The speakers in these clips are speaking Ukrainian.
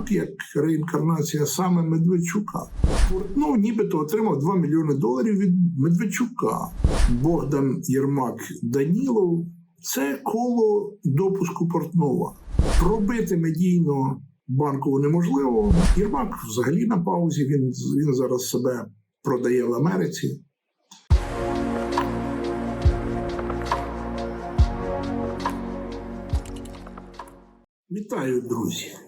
Єрмак як реінкарнація саме Медведчука. Портнов нібито отримав 2 мільйони доларів від Медведчука. Богдан Єрмак Данілов це коло допуску Портнова. Пробити медійно банкову неможливо. Єрмак взагалі на паузі. Він, він зараз себе продає в Америці. Вітаю, друзі.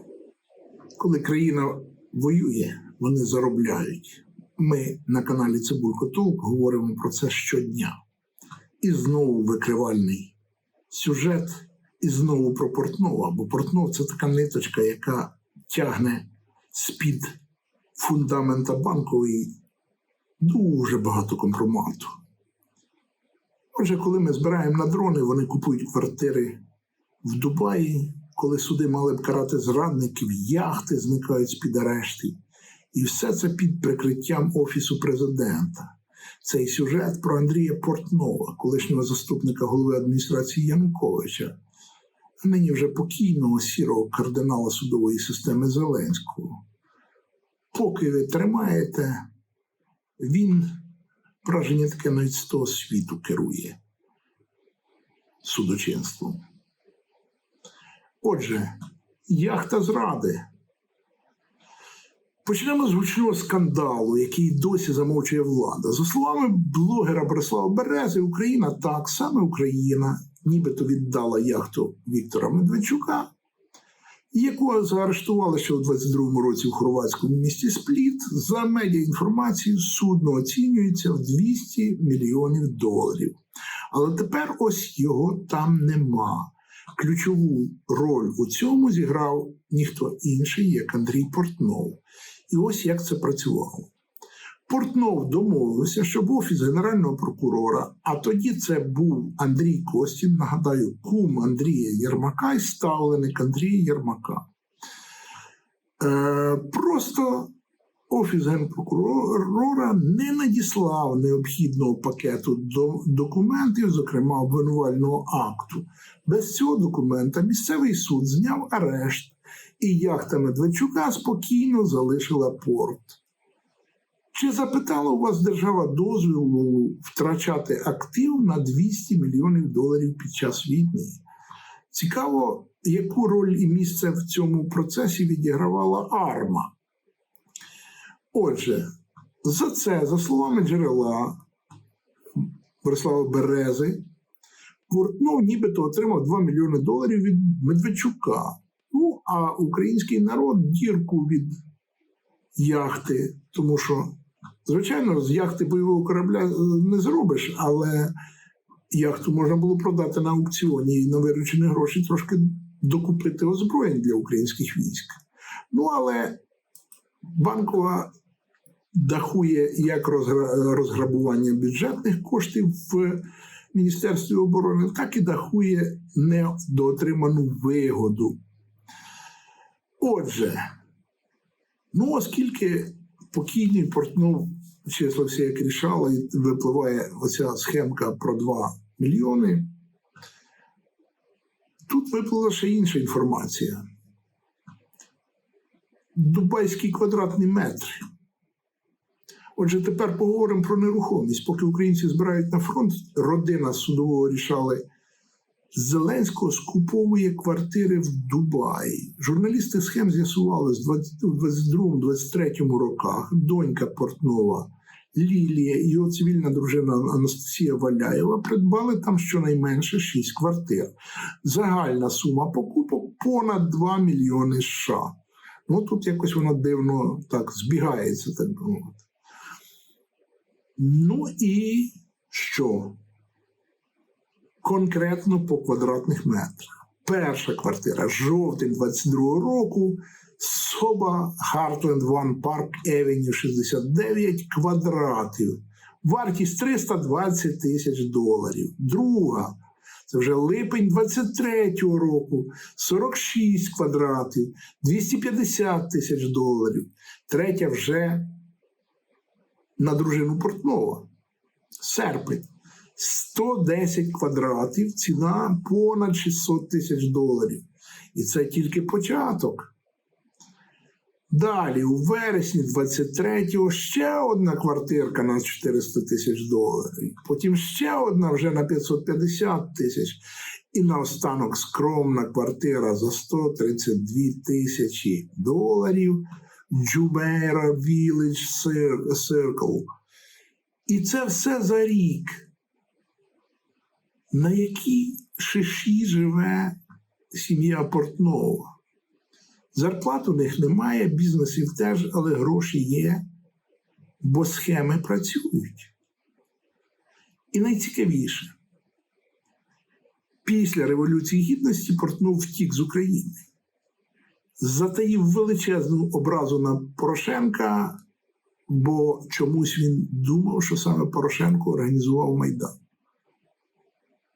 Коли країна воює, вони заробляють. Ми на каналі Цибулько Толк говоримо про це щодня. І знову викривальний сюжет, і знову про Портнова. Бо Портнов це така ниточка, яка тягне з-під фундамента банкової дуже багато компромату. Отже, коли ми збираємо на дрони, вони купують квартири в Дубаї, коли суди мали б карати зрадників, яхти зникають з-під арештів. І все це під прикриттям Офісу президента. Цей сюжет про Андрія Портнова, колишнього заступника голови адміністрації Януковича, нині вже покійного сірого кардинала судової системи Зеленського. Поки ви тримаєте, він враження таке навіть з того світу керує судочинством. Отже, яхта зради. Почнемо з гучного скандалу, який досі замовчує влада. За словами блогера Борислава Берези, Україна так саме Україна, нібито віддала яхту Віктора Медведчука, яку заарештували ще у 22-му році в хорватському місті Спліт. За медіаінформацією судно оцінюється в 200 мільйонів доларів. Але тепер ось його там нема. Ключову роль у цьому зіграв ніхто інший, як Андрій Портнов. І ось як це працювало. Портнов домовився, щоб офіс генерального прокурора, а тоді це був Андрій Костін, нагадаю, кум Андрія Єрмака і ставленик Андрія Єрмака. Е, просто Офіс генпрокурора не надіслав необхідного пакету документів, зокрема обвинувального акту. Без цього документа місцевий суд зняв арешт, і яхта Медведчука спокійно залишила порт. Чи запитала у вас держава дозволу втрачати актив на 200 мільйонів доларів під час війни? Цікаво, яку роль і місце в цьому процесі відігравала АРМА. Отже, за це, за словами джерела Борислава Берези, Портнов нібито отримав 2 мільйони доларів від Медведчука. Ну, а український народ дірку від яхти, тому що, звичайно, з яхти бойового корабля не зробиш, але яхту можна було продати на аукціоні і на виручені гроші трошки докупити озброєнь для українських військ. Ну, але банкова дахує як розграбування бюджетних коштів в Міністерстві оборони, так і дахує недоотриману вигоду. Отже, ну оскільки покійний портнув числився як рішало, і випливає оця схемка про 2 мільйони, тут виплила ще інша інформація. Дубайський квадратний метр. Отже, тепер поговоримо про нерухомість. Поки українці збирають на фронт, родина судового рішали Зеленського скуповує квартири в Дубаї. Журналісти схем з'ясували з 22-23 роках. Донька Портнова Лілія і його цивільна дружина Анастасія Валяєва придбали там щонайменше 6 квартир. Загальна сума покупок понад 2 мільйони США. Ну тут якось воно дивно так збігається, так би мовити. Ну і що? Конкретно по квадратних метрах. Перша квартира жовтень 22-го року. Соба Хартленд Ван Парк Евеню 69 квадратів. Вартість 320 тисяч доларів. Друга. Це вже липень 23-го року 46 квадратів, 250 тисяч доларів. Третя вже на дружину Портнова. Серпень. 110 квадратів, ціна понад 600 тисяч доларів. І це тільки початок. Далі, у вересні 23-го ще одна квартирка на 400 тисяч доларів. Потім ще одна вже на 550 тисяч. І наостанок скромна квартира за 132 тисячі доларів. Jumeirah Village Cir- Circle. І це все за рік. На якій шиші живе сім'я Портнова? Зарплат у них немає, бізнесів теж, але гроші є, бо схеми працюють. І найцікавіше, після Революції Гідності Портнов втік з України, затаїв величезну образу на Порошенка, бо чомусь він думав, що саме Порошенко організував Майдан.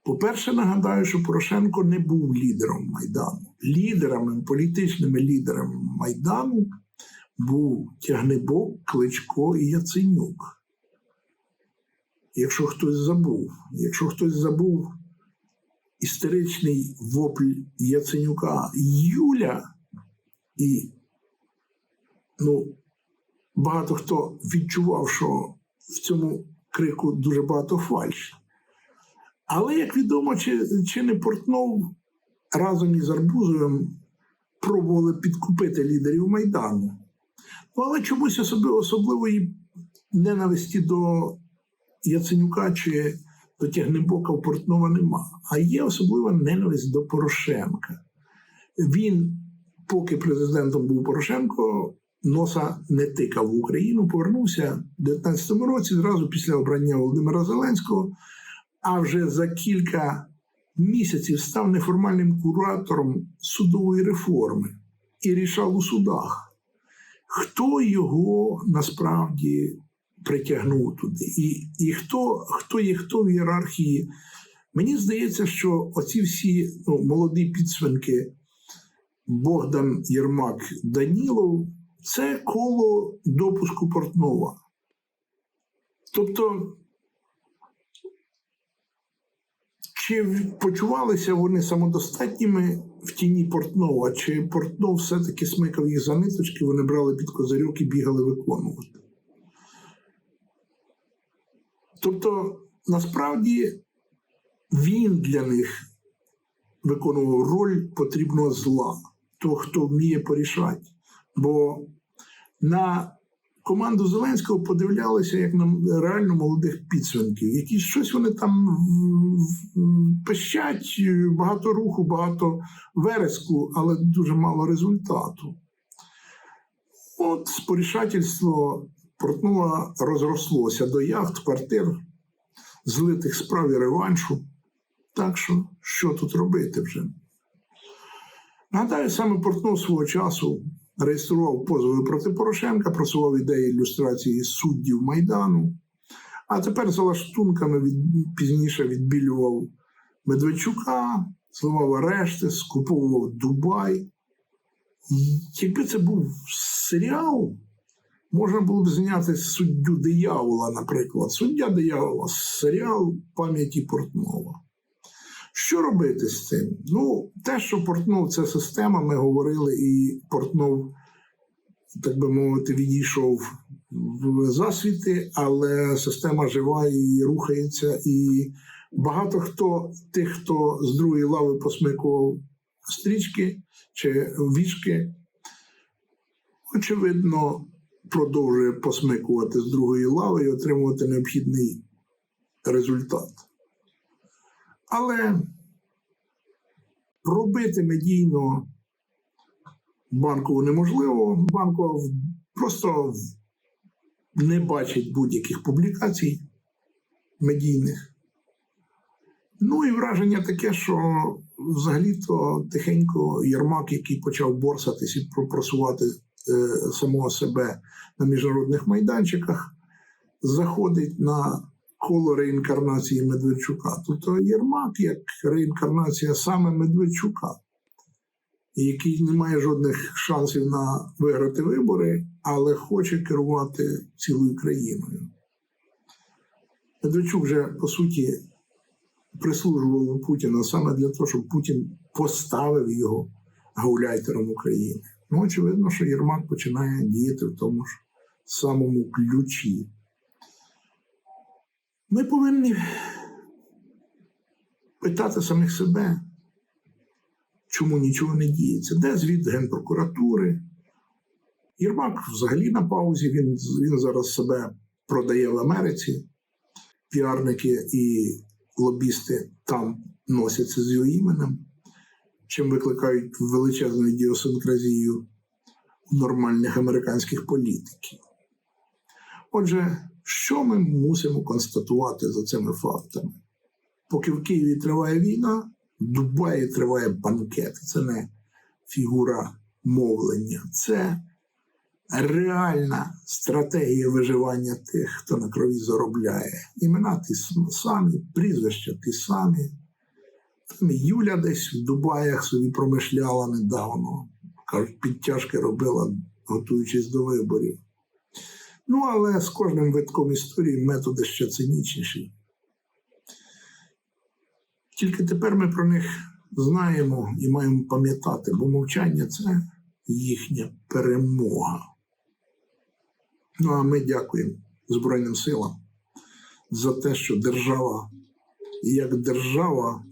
По-перше, нагадаю, що Порошенко не був лідером Майдану. Лідерами, політичними лідерами Майдану був Тягнебок, Кличко і Яценюк. Якщо хтось забув, якщо хтось забув істеричний вопль Яценюка Юля, і ну, багато хто відчував, що в цьому крику дуже багато фальші. Але, як відомо, чи, чи не Портнов разом із Арбузовим пробували підкупити лідерів Майдану. Ну, але чомусь особливо, особливої ненависті до Яценюка чи до Тягнебока у Портнова нема. А є особлива ненависть до Порошенка. Він, поки президентом був Порошенко, носа не тикав в Україну, повернувся в 19-му році, зразу після обрання Володимира Зеленського а вже за кілька місяців став неформальним куратором судової реформи і рішав у судах, хто його насправді притягнув туди, і, і хто, хто є хто в ієрархії. Мені здається, що оці всі ну, молоді підсвинки Богдан Єрмак Данілов це коло допуску Портнова. Тобто чи почувалися вони самодостатніми в тіні Портнова, чи Портнов все-таки смикав їх за ниточки, вони брали під козирьок і бігали виконувати. Тобто, насправді, він для них виконував роль потрібного зла, того, хто вміє порішати. Бо на команду Зеленського подивлялися як на реально молодих підсвинків, які щось вони там пищать, багато руху, багато вереску, але дуже мало результату. От спорішательство Портнова розрослося до яхт, квартир, злитих справ і реваншу. Так що, що тут робити вже? Нагадаю, саме Портнов свого часу реєстрував позови проти Порошенка, просував ідеї ілюстрації суддів Майдану, а тепер за лаштунками від, пізніше відбілював Медведчука, зливав арешти, скуповував Дубай. Якби це був серіал, можна було б зняти суддю диявола, наприклад. Суддя диявола, серіал пам'яті Портнова. Що робити з цим? Ну, те, що Портнов це система, ми говорили, і Портнов, так би мовити, відійшов в засвіти, але система жива і рухається. І багато хто тих, хто з другої лави посмикував стрічки чи вішки, очевидно, продовжує посмикувати з другої лави і отримувати необхідний результат. Але робити медійно банку неможливо. Банку просто не бачить будь-яких публікацій медійних. Ну і враження таке, що взагалі-то тихенько Єрмак, який почав борсатись і про- просувати е, самого себе на міжнародних майданчиках, заходить на коло реінкарнації Медведчука. Тобто Єрмак як реінкарнація саме Медведчука, який не має жодних шансів на виграти вибори, але хоче керувати цілою країною. Медведчук вже по суті прислужував Путіна саме для того, щоб Путін поставив його гауляйтером України. Ну, очевидно, що Єрмак починає діяти в тому ж самому ключі. Ми повинні питати самих себе, чому нічого не діється. Де звіт Генпрокуратури? Єрмак взагалі на паузі, він, він зараз себе продає в Америці. Піарники і лобісти там носяться з його іменем, чим викликають величезну ідіосинкразію нормальних американських політиків. Отже, що ми мусимо констатувати за цими фактами? Поки в Києві триває війна, в Дубаї триває банкет. Це не фігура мовлення, це реальна стратегія виживання тих, хто на крові заробляє. Імена ті самі, прізвища ті самі. Там Юля десь в Дубаях собі промишляла недавно. Кажуть, підтяжки робила, готуючись до виборів. Ну, але з кожним витком історії методи ще цинічніші. Тільки тепер ми про них знаємо і маємо пам'ятати, бо мовчання це їхня перемога. Ну а ми дякуємо Збройним силам за те, що держава, як держава,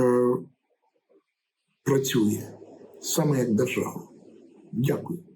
е, працює саме як держава. Дякую.